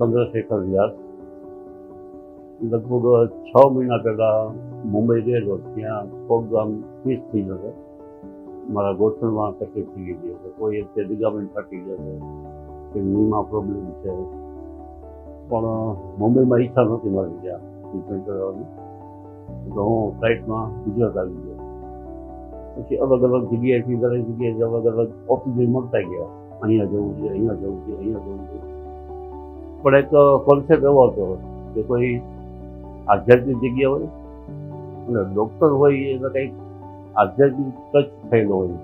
ચંદ્રશેખર વ્યાસ. લગભગ છ મહિના પહેલાં મુંબઈ ગયેલો ત્યાં પ્રોગ્રામ ફીસ થઈ જશે મારા ગોઠણમાં તકલીફ થઈ ગઈ છે કોઈ એક લિગામેન્ટ ફાટી જશે કે નીમાં પ્રોબ્લેમ છે. પણ મુંબઈમાં ઈચ્છા નહોતી મારી ત્યાં ટ્રીટમેન્ટ કરવાની. તો હું ફ્લાઇટમાં ગુજરાત આવી ગયો. પછી અલગ અલગ જગ્યાએથી દરેક જગ્યાએથી અલગ અલગ ઓક્સિજન મળતા ગયા. અહીંયા જવું છે, અહીંયા જવું છે, અહીંયા જવું છે. પણ એક કોન્સેપ્ટ એવો હતો કે કોઈ આધ્યાત્મિક જગ્યા હોય અને ડૉક્ટર હોય એને કંઈક આધ્યાત્મિક ટચ થયેલો હોય.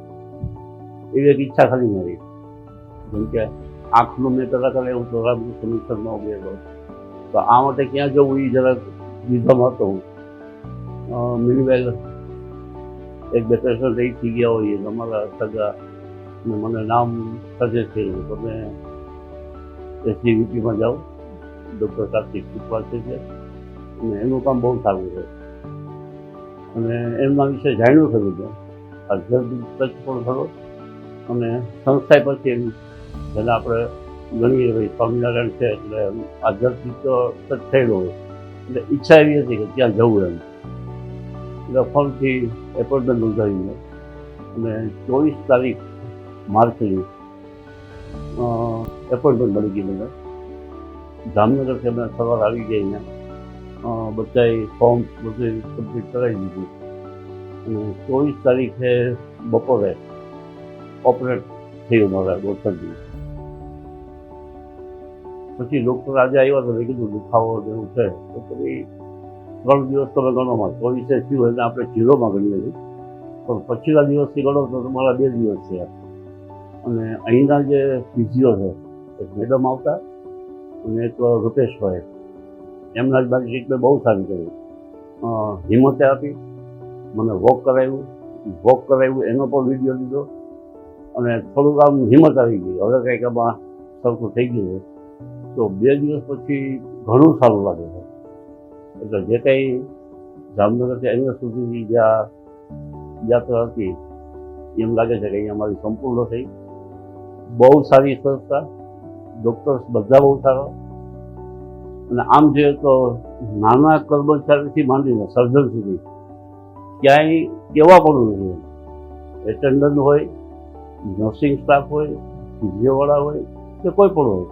એવી એક ઈચ્છા ખાલી મારી. જેમ કે આંખનું મેં પહેલાં એવું તો રામકૃષ્ણ ઉભેલો તો આ માટે ક્યાં જવું એ જરાક વિધમ હતો મિનિવેલ એક બે પેશન્ટ રહી થઈ ગયા હોય તમારા સગા મને નામ સજેસ્ટ થયેલું તમે એસજીવીપીમાં જાઓ ડૉક્ટર કાર્તિક પાસે છે અને એનું કામ બહુ સારું છે. અને એમના વિશે જાણ્યું ખરું છે. આધ્યાત્મિક ટચ પણ ખરો અને સંસ્થા પછી એમ જેને આપણે ગણીએ ભાઈ, સ્વામિનારાયણ છે એટલે આધ્યાત્મિક ટચ થયેલો હોય. એટલે ઈચ્છા એવી હતી કે ત્યાં જવું એમ. એટલે ફોનથી એપોઇન્ટમેન્ટ નોંધાવીને અને ચોવીસ તારીખ માર્ચની એપોઇન્ટમેન્ટ મળી ગઈ મને. જામનગરથી અમે સવાર આવી ગયા અહીંયા. બધાએ ફોર્મ બધું કમ્પ્લીટ કરાવી દીધું. અને ચોવીસ તારીખે બપોરે ઓપરેટ થયું મારા ગોઠણથી પછી ડૉક્ટર આજે આવ્યા તો કીધું દુખાવો જેવું છે. તો પછી ત્રણ દિવસ તમે ગણોમાં ચોવીસે થયું એટલે આપણે જીરોમાં ગણીએ છીએ. પણ પછીના દિવસથી ગણો તો તમારા બે દિવસ છે અને અહીંના જે ફિઝિયો છે, એક મેડમ આવતા અને એક રૂપેશભાઈ એમના જ મારી ટ્રીટમેન્ટ બહુ સારી કરી. હિંમતે આપી, મને વોક કરાવ્યું. વોક કરાવ્યું, એનો પણ વીડિયો લીધો. અને થોડુંક આમ હિંમત આવી ગઈ. હવે કંઈક આમાં સરખું થઈ ગયું છે. તો બે દિવસ પછી ઘણું સારું લાગે છે. એટલે જે કંઈ જામનગરથી અહીંયા સુધીની જ્યાં યાત્રા હતી, એમ લાગે છે કે અહીંયા મારી સંપૂર્ણ થઈ. બહુ સારી સંસ્થા ડૉક્ટર્સ બધા બહુ સારા. અને આમ જોઈએ તો નાના કર્મચારીથી માંડીને સર્જન સુધી ક્યાંય કેવા પણ નથી એટેન્ડન્ટ હોય નર્સિંગ સ્ટાફ હોય ફિઝિયોવાળા હોય, કે કોઈ પણ હોય.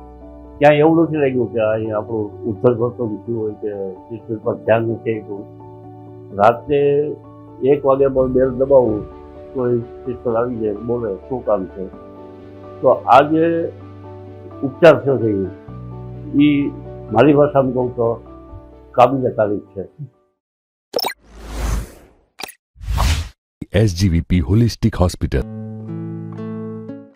ક્યાંય એવું નથી લાગ્યું કે અહીં આપણું ઉત્તર પડતો થયું હોય કે ટ્રીટમેન્ટ પર ધ્યાન નથી આપ્યું. રાતે એક વાગે પણ બેલ દબાવવું એ સિસ્ટર આવી જાય, બોલે, શું કામ છે? તો આ જે ઉપચાર થયો છે એ મારી ભાષામાં કહું તો કાબિલે તારીફ છે. SGVP holistic hospital